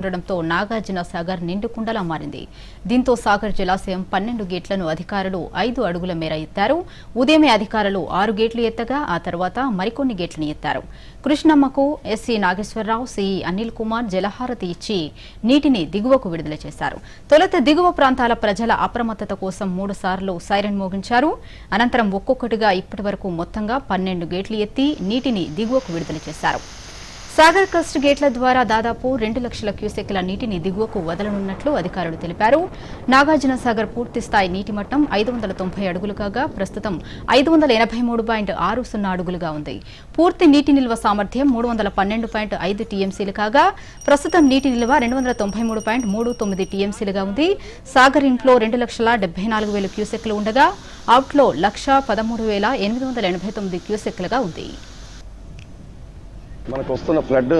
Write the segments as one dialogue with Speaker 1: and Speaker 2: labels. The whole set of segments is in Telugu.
Speaker 1: ఉండడంతో నాగార్జున సాగర్ నిండుకుండలా మారింది. దీంతో సాగర్ జలాశయం పన్నెండు గేట్లను అధికారులు ఐదు అడుగుల మేర ఎత్తారు. ఉదయమే అధికారులు ఆరు గేట్లు ఎత్తగా ఆ తర్వాత మరికొన్ని గేట్లను ఎత్తారు. కృష్ణమ్మకు ఎస్సీ నాగేశ్వరరావు సిఈ అనిల్ కుమార్ జలహారతి ఇచ్చి నీటిని దిగువకు విడుదల చేశారు. తొలుత దిగువ ప్రాంతాల ప్రజల అప్రమత్తత కోసం మూడు సార్లు సైరన్ మోగించారు. అనంతరం ఒక్కొక్కటిగా ఇప్పటి వరకు మొత్తంగా పన్నెండు గేట్లు ఎత్తి నీటిని దిగువకు విడుదల చేశారు. సాగర్ కస్ట్ గేట్ల ద్వారా దాదాపు రెండు లక్షల క్యూసెక్ల నీటిని దిగువకు వదలనున్నట్లు అధికారులు తెలిపారు. నాగార్జున సాగర్ పూర్తి స్థాయి నీటి మట్టం ఐదు వందల తొంభై అడుగులు కాగా ప్రస్తుతం ఐదు వందల ఎనభై మూడు పాయింట్ ఆరు సున్నా అడుగులుగా ఉంది. పూర్తి నీటి నిల్వ సామర్థ్యం మూడు వందల పన్నెండు పాయింట్ ఐదు టీఎంసీలు కాగా ప్రస్తుతం నీటి నిల్వ రెండు వందల తొంభై మూడు పాయింట్ మూడు తొమ్మిది టీఎంసీలుగా ఉంది. సాగర్ ఇంట్లో రెండు లక్షల డెబ్బై నాలుగు వేల క్యూసెక్లు ఉండగా అవుట్లో లక్ష పదమూడు వేల ఎనిమిది వందల ఎనభై తొమ్మిది క్యూసెక్లుగా ఉంది.
Speaker 2: మనకు వస్తున్న ఫ్లడ్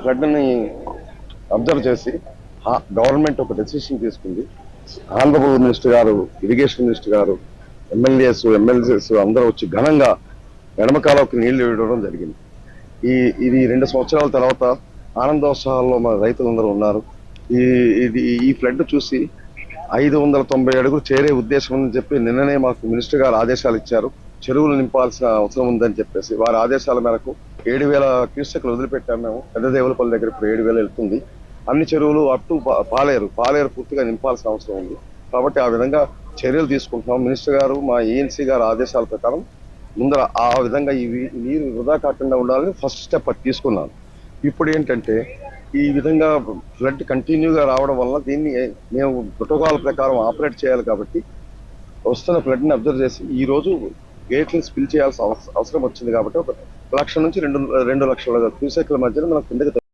Speaker 2: ఫ్లడ్ని అబ్జర్వ్ చేసి గవర్నమెంట్ ఒక డెసిషన్ తీసుకుంది. ఆంధ్రప్రదేశ్ మినిస్టర్ గారు ఇరిగేషన్ మినిస్టర్ గారు ఎమ్మెల్యేస్ ఎమ్మెల్సీస్ అందరూ వచ్చి ఘనంగా ఎడమకాలకు నీళ్ళు ఇవ్వడం జరిగింది. ఈ ఇది రెండు సంవత్సరాల తర్వాత ఆనందోత్సవాల్లో మన రైతులందరూ ఉన్నారు. ఈ ఇది ఈ ఫ్లడ్ చూసి ఐదు వందల తొంభై అడుగులు చేరే ఉద్దేశం అని చెప్పి నిన్ననే మాకు మినిస్టర్ గారు ఆదేశాలు ఇచ్చారు. చెరువులు నింపాల్సిన అవసరం ఉందని చెప్పేసి వారి ఆదేశాల మేరకు ఏడు వేల క్యూసెక్లు వదిలిపెట్టాము మేము. పెద్ద దేవులపల్లి దగ్గర ఇప్పుడు ఏడు వేలు వెళ్తుంది. అన్ని చెరువులు అప్ టు పాలేరు. పాలేరు పూర్తిగా నింపాల్సిన అవసరం ఉంది. కాబట్టి ఆ విధంగా చర్యలు తీసుకుంటున్నాం. మినిస్టర్ గారు మా ఏఎన్సీ గారు ఆదేశాల ప్రకారం ముందర ఆ విధంగా ఈ నీరు వృధా కాకుండా ఉండాలని ఫస్ట్ స్టెప్ అది తీసుకున్నాను. ఇప్పుడు ఏంటంటే ఈ విధంగా ఫ్లడ్ కంటిన్యూగా రావడం వల్ల దీన్ని మేము ప్రోటోకాల్ ప్రకారం ఆపరేట్ చేయాలి కాబట్టి వస్తున్న ఫ్లడ్ని అబ్జర్వ్ చేసి ఈ రోజు గేట్లను స్పిల్ చేయాల్సిన అవసరం వచ్చింది కాబట్టి ఒక లక్ష నుంచి రెండు రెండు లక్షల క్యూసెక్ల మధ్యన మనకు కిందకి